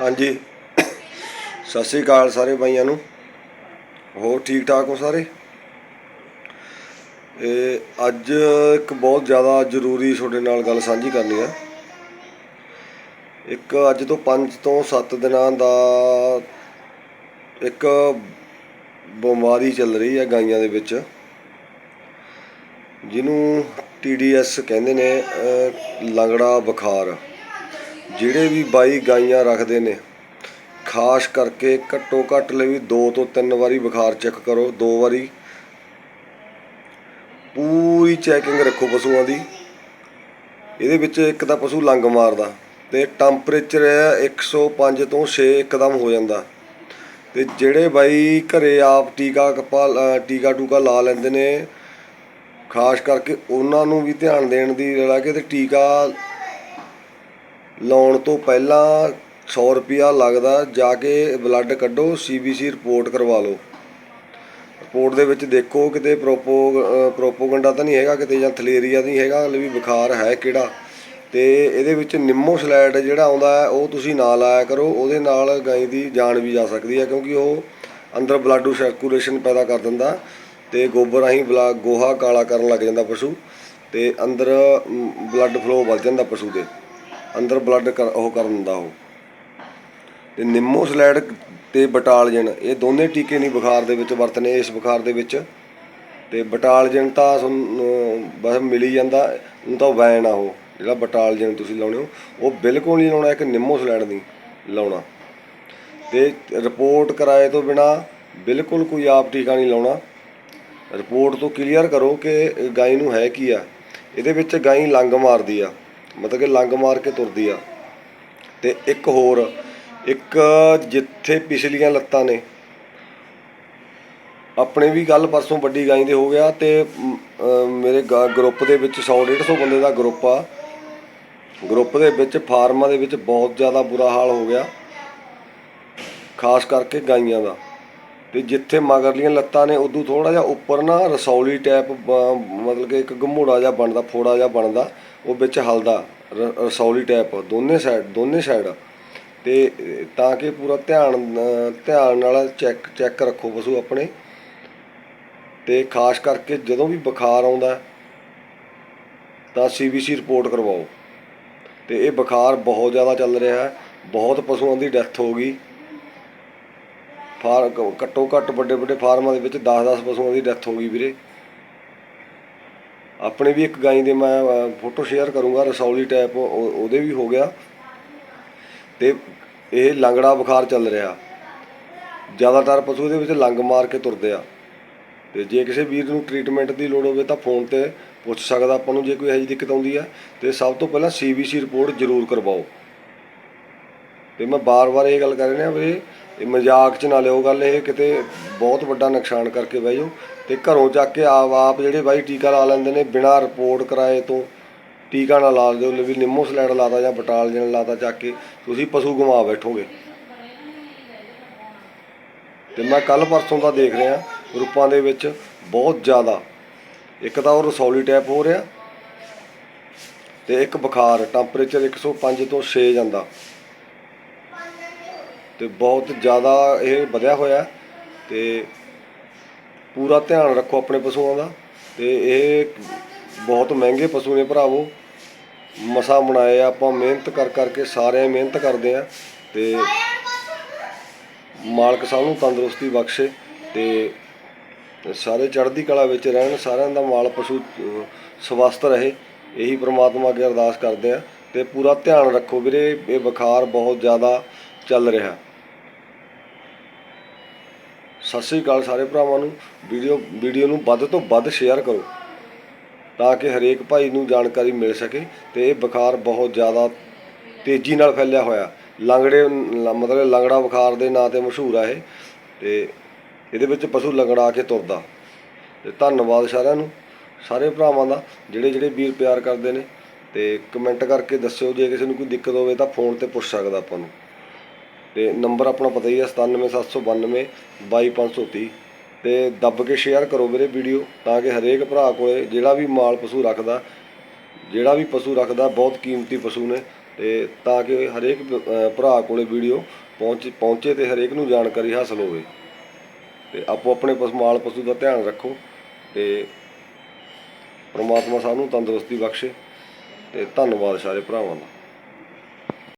ਹਾਂਜੀ। ਸਤਿ ਸ੍ਰੀ ਅਕਾਲ ਸਾਰੇ ਭਾਈਆਂ ਨੂੰ। ਹੋਰ ਠੀਕ ਠਾਕ ਹੋ ਸਾਰੇ? ਇਹ ਅੱਜ ਇੱਕ ਬਹੁਤ ਜ਼ਿਆਦਾ ਜ਼ਰੂਰੀ ਤੁਹਾਡੇ ਨਾਲ ਗੱਲ ਸਾਂਝੀ ਕਰਨੀ ਆ। ਇੱਕ ਅੱਜ ਤੋਂ 5 ਤੋਂ 7 ਦਿਨਾਂ ਦਾ ਇੱਕ ਬਿਮਾਰੀ ਚੱਲ ਰਹੀ ਹੈ ਗਾਈਆਂ ਦੇ ਵਿੱਚ। ਜਿਹਨੂੰ TDS ਕਹਿੰਦੇ ਨੇ ਲੰਗੜਾ ਬੁਖਾਰ। ਜਿਹੜੇ ਵੀ ਬਾਈ ਗਾਈਆਂ ਰੱਖਦੇ ਨੇ, ਖਾਸ ਕਰਕੇ ਘੱਟੋ ਘੱਟ ਲਈ ਵੀ 2 ਤੋਂ ਤਿੰਨ ਵਾਰੀ ਬੁਖਾਰ ਚੈੱਕ ਕਰੋ, ਦੋ ਵਾਰੀ। ਪੂਰੀ ਚੈਕਿੰਗ ਰੱਖੋ ਪਸ਼ੂਆਂ ਦੀ। ਇਹਦੇ ਵਿੱਚ ਇੱਕ ਤਾਂ ਪਸ਼ੂ ਲੰਗ ਮਾਰਦਾ ਤੇ ਟੈਂਪਰੇਚਰ ਹੈ 105 ਤੋਂ 6 ਇੱਕਦਮ ਹੋ ਜਾਂਦਾ। ਤੇ ਜਿਹੜੇ ਬਾਈ ਘਰੇ ਆਪ ਟੀਕਾ ਕੱਪਾ ਟੀਕਾ ਟੂਕਾ ਲਾ ਲੈਂਦੇ ਨੇ, ਖਾਸ ਕਰਕੇ ਉਹਨਾਂ ਨੂੰ ਵੀ ਧਿਆਨ ਦੇਣ ਦੀ ਲੋੜ ਹੈ ਕਿ ਤੇ ਟੀਕਾ ਲਾਉਣ ਤੋਂ ਪਹਿਲਾਂ 100 ਰੁਪਿਆ ਲੱਗਦਾ, ਜਾ ਕੇ ਬਲੱਡ ਕੱਢੋ ਸੀਬੀਸੀ ਰਿਪੋਰਟ ਕਰਵਾ ਲਓ। ਰਿਪੋਰਟ ਦੇ ਵਿੱਚ ਦੇਖੋ, ਕਿਤੇ ਪ੍ਰੋਪੋ ਪ੍ਰੋਪੋਗੰਡਾ ਤਾਂ ਨਹੀਂ ਹੈਗਾ, ਕਿਤੇ ਜਾਂ ਥਲੇਰੀਆ ਨਹੀਂ ਹੈਗਾ, ਹਲੇ ਵੀ ਬੁਖਾਰ ਹੈ ਕਿਹੜਾ। ਤੇ ਇਹਦੇ ਵਿੱਚ ਨਿੰਮੋ ਸਲਾਈਡ ਜਿਹੜਾ ਆਉਂਦਾ ਉਹ ਤੁਸੀਂ ਨਾ ਲਾਇਆ ਕਰੋ, ਉਹਦੇ ਨਾਲ ਗਾਂ ਦੀ ਜਾਨ ਵੀ ਜਾ ਸਕਦੀ ਹੈ, ਕਿਉਂਕਿ ਉਹ ਅੰਦਰ ਬਲੱਡ ਸਰਕੂਲੇਸ਼ਨ ਪੈਦਾ ਕਰ ਦਿੰਦਾ, ਤੇ ਗੋਬਰ ਰਾਹੀਂ ਬਲਾ, ਗੋਹਾ ਕਾਲਾ ਕਰਨ ਲੱਗ ਜਾਂਦਾ ਪਸ਼ੂ, ਤੇ ਅੰਦਰ ਬਲੱਡ ਫਲੋ ਵੱਧ ਜਾਂਦਾ ਪਸ਼ੂ ਦੇ। ਅੰਦਰ ਬਲੱਡ ਉਹ ਕਰ ਦਿੰਦਾ ਉਹ। ਤੇ ਨਿੰਮੋ ਸਲਾਈਡ ਤੇ ਬਟਾਲਜਨ ਇਹ ਦੋਨੇ ਟੀਕੇ ਨਹੀਂ ਬੁਖਾਰ ਦੇ ਵਿੱਚ ਵਰਤਨੇ, ਇਸ ਬੁਖਾਰ ਦੇ ਵਿੱਚ। ਤੇ ਬਟਾਲਜਨ ਤਾਂ ਤੁਹਾਨੂੰ ਬਸ ਮਿਲੀ ਜਾਂਦਾ ਉਹ ਤਾਂ ਵੈਨ ਆ ਉਹ, ਜਿਹੜਾ ਬਟਾਲਜਨ ਤੁਸੀਂ ਲਾਉਣੇ ਹੋ, ਉਹ ਬਿਲਕੁਲ ਨਹੀਂ ਲਾਉਣਾ, ਇੱਕ ਨਿੰਮੋ ਨਹੀਂ ਲਾਉਣਾ। ਤੇ ਰਿਪੋਰਟ ਕਰਾਏ ਤੋਂ ਬਿਨਾ ਬਿਲਕੁਲ ਕੋਈ ਆਪ ਟੀਕਾ ਨਹੀਂ ਲਾਉਣਾ। ਰਿਪੋਰਟ ਤੋਂ ਕਲੀਅਰ ਕਰੋ ਕਿ ਗਾਈ ਨੂੰ ਹੈ ਕੀ ਆ। ਇਹਦੇ ਵਿੱਚ ਗਾਈ ਲੰਗ ਮਾਰਦੀ ਆ। ਮਤਲਬ ਕਿ ਲੰਗ ਮਾਰ ਕੇ ਤੁਰਦੀ ਆ। ਤੇ ਇੱਕ ਹੋਰ ਇੱਕ ਜਿੱਥੇ ਪਿਛਲੀਆਂ ਲੱਤਾਂ ਨੇ। ਆਪਣੇ ਵੀ ਗੱਲ ਪਰਸੋਂ ਵੱਡੀ ਗਾਈ ਦੇ ਹੋ ਗਿਆ ਤੇ ਮ, ਅ, ਮੇਰੇ ਗਰੁੱਪ ਦੇ ਵਿੱਚ 100 150 ਬੰਦੇ ਦਾ ਗਰੁੱਪ ਆ। ਗਰੁੱਪ ਦੇ ਵਿੱਚ ਫਾਰਮਾਂ ਦੇ ਵਿੱਚ ਬਹੁਤ ਜ਼ਿਆਦਾ ਬੁਰਾ ਹਾਲ ਹੋ ਗਿਆ। ਖਾਸ ਕਰਕੇ ਗਾਈਆਂ ਦਾ। ਤੇ ਜਿੱਥੇ ਮਗਰਲੀਆਂ ਲੱਤਾਂ ਨੇ, ਉਦੋਂ ਥੋੜਾ ਜਿਹਾ ਉੱਪਰ ਨਾ ਰਸੌਲੀ ਟਾਈਪ ਮਤਲਬ ਕਿ ਇੱਕ ਗੰਮੋੜਾ ਜਿਹਾ ਬਣਦਾ, ਫੋੜਾ ਜਿਹਾ ਬਣਦਾ, ਉਹ ਵਿੱਚ ਹਲਦਾ, ਰ- ਰਸੌਲੀ ਟਾਈਪ ਦੋਨੇ ਸਾਈਡ ਦੋਨੇ ਸਾਈਡ ਤੇ ਤਾਂ ਕਿ ਪੂਰਾ ਧਿਆਨ ਧਿਆਨ ਨਾਲ ਚੈੱਕ ਚੈੱਕ ਰੱਖੋ ਪਸ਼ੂ ਆਪਣੇ। ਤੇ ਖਾਸ ਕਰਕੇ ਜਦੋਂ ਵੀ ਬੁਖਾਰ ਆਉਂਦਾ, ਤਾਂ ਸੀਬੀਸੀ ਰਿਪੋਰਟ ਕਰਵਾਓ। ਤੇ ਇਹ ਬੁਖਾਰ ਬਹੁਤ ਜ਼ਿਆਦਾ ਚੱਲ ਰਿਹਾ ਹੈ। ਬਹੁਤ ਪਸ਼ੂਆਂ ਦੀ ਡੈਥ ਹੋ ਗਈ। ਫਾਰ ਘੱਟੋ ਘੱਟ ਵੱਡੇ ਵੱਡੇ ਫਾਰਮਾਂ ਦੇ ਵਿੱਚ 10-10 ਪਸ਼ੂਆਂ ਦੀ ਡੈਥ ਹੋ ਗਈ ਵੀਰੇ। ਆਪਣੇ ਵੀ ਇੱਕ ਗਾਈ ਦੇ ਮੈਂ ਫੋਟੋ ਸ਼ੇਅਰ ਕਰੂੰਗਾ, ਰਸੌਲੀ ਟਾਈਪ ਉਹਦੇ ਵੀ ਹੋ ਗਿਆ। ਤੇ ਇਹ ਲੰਗੜਾ ਬੁਖਾਰ ਚੱਲ ਰਿਹਾ। ਜ਼ਿਆਦਾਤਰ ਪਸ਼ੂ ਇਹਦੇ ਵਿੱਚ ਲੰਗ ਮਾਰ ਕੇ ਤੁਰਦੇ ਆ। ਤੇ ਜੇ ਕਿਸੇ ਵੀਰ ਨੂੰ ਟ੍ਰੀਟਮੈਂਟ ਦੀ ਲੋੜ ਹੋਵੇ ਤਾਂ ਫੋਨ ਤੇ ਪੁੱਛ ਸਕਦਾ, ਆਪਾਂ ਨੂੰ ਜੇ ਕੋਈ ਇਹੋ ਜਿਹੀ ਦਿੱਕਤ ਆਉਂਦੀ ਹੈ ਤੇ ਸਭ ਤੋਂ ਪਹਿਲਾਂ ਸੀਬੀਸੀ ਰਿਪੋਰਟ ਜ਼ਰੂਰ ਕਰਵਾਓ। ਤੇ ਮੈਂ ਬਾਰ-ਬਾਰ ਇਹ ਗੱਲ ਕਰ ਰਿਹਾ ਵੀਰੇ ਇਹ ਮਜ਼ਾਕ 'ਚ ਨਾ ਲਿਓ ਗੱਲ ਇਹ ਕਿਤੇ ਬਹੁਤ ਵੱਡਾ ਨੁਕਸਾਨ ਕਰਕੇ ਬਹਿ ਜਾਓ ਤੇ ਘਰੋਂ ਚੱਕ ਕੇ ਆਪ ਆਪ ਜਿਹੜੇ ਬਾਈ ਟੀਕਾ ਲਾ ਲੈਂਦੇ ਨੇ ਬਿਨਾਂ ਰਿਪੋਰਟ ਕਰਾਏ ਤੋਂ ਟੀਕਾ ਨਾ ਲਾ ਦਿਓ, ਵੀ ਨਿੰਮੋ ਸਲਾਈਡ ਲਾਤਾ ਜਾਂ ਬਟਾਲਜਨ ਲਾਤਾ ਚੱਕ ਕੇ, ਤੁਸੀਂ ਪਸ਼ੂ ਗਵਾ ਬੈਠੋਗੇ। ਤੇ ਮੈਂ ਕੱਲ ਪਰਸੋਂ ਦਾ ਦੇਖ ਰਿਹਾ ਗਰੁੱਪਾਂ ਦੇ ਵਿੱਚ ਬਹੁਤ ਜ਼ਿਆਦਾ। ਇੱਕ ਤਾਂ ਉਹ ਰਸੌਲੀ ਟੈਪ ਹੋ ਰਿਹਾ ਤੇ ਇੱਕ ਬੁਖਾਰ, ਟੈਂਪਰੇਚਰ 105 ਤੋਂ 6 ਜਾਂਦਾ। ਤੇ ਬਹੁਤ ਜ਼ਿਆਦਾ ਇਹ ਵਧਿਆ ਹੋਇਆ ਤੇ ਪੂਰਾ ਧਿਆਨ ਰੱਖੋ ਆਪਣੇ ਪਸ਼ੂਆਂ ਦਾ ਤੇ ਇਹ ਬਹੁਤ ਮਹਿੰਗੇ ਪਸ਼ੂ ਨੇ ਭਰਾਵੋ। ਮਸਾ ਬਣਾਏ ਆ, ਆਪਾਂ ਮਿਹਨਤ ਕਰ ਕਰਕੇ ਸਾਰੇ ਮਿਹਨਤ ਕਰਦੇ ਆ ਤੇ ਮਾਲਕ ਸਭ ਨੂੰ ਤੰਦਰੁਸਤੀ ਬਖਸ਼ੇ ਤੇ ਸਾਰੇ ਚੜ੍ਹਦੀ ਕਲਾ ਵਿੱਚ ਰਹਿਣ, ਸਾਰਿਆਂ ਦਾ ਮਾਲ ਪਸ਼ੂ ਸਵਸਥ ਰਹੇ, ਇਹੀ ਪ੍ਰਮਾਤਮਾ ਅੱਗੇ ਅਰਦਾਸ ਕਰਦੇ ਆ ਤੇ ਪੂਰਾ ਧਿਆਨ ਰੱਖੋ ਵੀਰੇ, ਇਹ ਬੁਖਾਰ ਬਹੁਤ ਜ਼ਿਆਦਾ ਚੱਲ ਰਿਹਾ। ਸਤਿ ਸ੍ਰੀ ਅਕਾਲ ਸਾਰੇ ਭਰਾਵਾਂ ਨੂੰ। ਵੀਡੀਓ ਵੀਡੀਓ ਨੂੰ ਵੱਧ ਤੋਂ ਵੱਧ ਸ਼ੇਅਰ ਕਰੋ ਤਾਂ ਕਿ ਹਰੇਕ ਭਾਈ ਨੂੰ ਜਾਣਕਾਰੀ ਮਿਲ ਸਕੇ ਤੇ ਇਹ ਬੁਖਾਰ ਬਹੁਤ ਜ਼ਿਆਦਾ ਤੇਜ਼ੀ ਨਾਲ ਫੈਲਿਆ ਹੋਇਆ। ਲੰਗੜੇ, ਮਤਲਬ ਲੰਗੜਾ ਬੁਖਾਰ ਦੇ ਨਾਂ ਤੇ ਮਸ਼ਹੂਰ ਆ ਇਹ ਤੇ ਇਹਦੇ ਵਿੱਚ ਪਸ਼ੂ ਲੰਗੜਾ ਕੇ ਤੁਰਦਾ। ਤੇ ਧੰਨਵਾਦ ਸਾਰਿਆਂ ਨੂੰ, ਸਾਰੇ ਭਰਾਵਾਂ ਦਾ, ਜਿਹੜੇ ਜਿਹੜੇ ਵੀਰ ਪਿਆਰ ਕਰਦੇ ਨੇ ਤੇ ਕਮੈਂਟ ਕਰਕੇ ਦੱਸਿਓ, ਜੇ ਕਿਸੇ ਨੂੰ ਕੋਈ ਦਿੱਕਤ ਹੋਵੇ ਤਾਂ ਫੋਨ ਤੇ ਪੁੱਛ ਸਕਦਾ ਆਪਾਂ ਨੂੰ। ਤੇ ਨੰਬਰ ਆਪਣਾ ਪਤਾ ਹੀ ਹੈ 97792 22530 ਤੇ ਦੱਬ ਕੇ ਸ਼ੇਅਰ ਕਰੋ ਵੀਰੇ ਵੀਡੀਓ ਤਾਂ ਕਿ ਹਰੇਕ ਭਰਾ ਕੋਲੇ ਜਿਹੜਾ ਵੀ ਮਾਲ ਪਸ਼ੂ ਰੱਖਦਾ, ਜਿਹੜਾ ਵੀ ਪਸ਼ੂ ਰੱਖਦਾ, ਬਹੁਤ ਕੀਮਤੀ ਪਸ਼ੂ ਨੇ। ਤੇ ਤਾਂ ਕਿ ਹਰੇਕ ਭਰਾ ਕੋਲੇ ਵੀਡੀਓ ਪਹੁੰਚ, ਪਹੁੰਚੇ ਤੇ ਹਰੇਕ ਨੂੰ ਜਾਣਕਾਰੀ ਹਾਸਲ ਹੋਵੇ। ਤੇ ਆਪੋ ਆਪਣੇ ਪਸ਼ੂ, ਮਾਲ ਪਸ਼ੂ ਦਾ ਧਿਆਨ ਰੱਖੋ ਤੇ ਪ੍ਰਮਾਤਮਾ ਸਭ ਨੂੰ ਤੰਦਰੁਸਤੀ ਬਖਸ਼ੇ ਤੇ ਧੰਨਵਾਦ ਸਾਰੇ ਭਰਾਵਾਂ ਦਾ।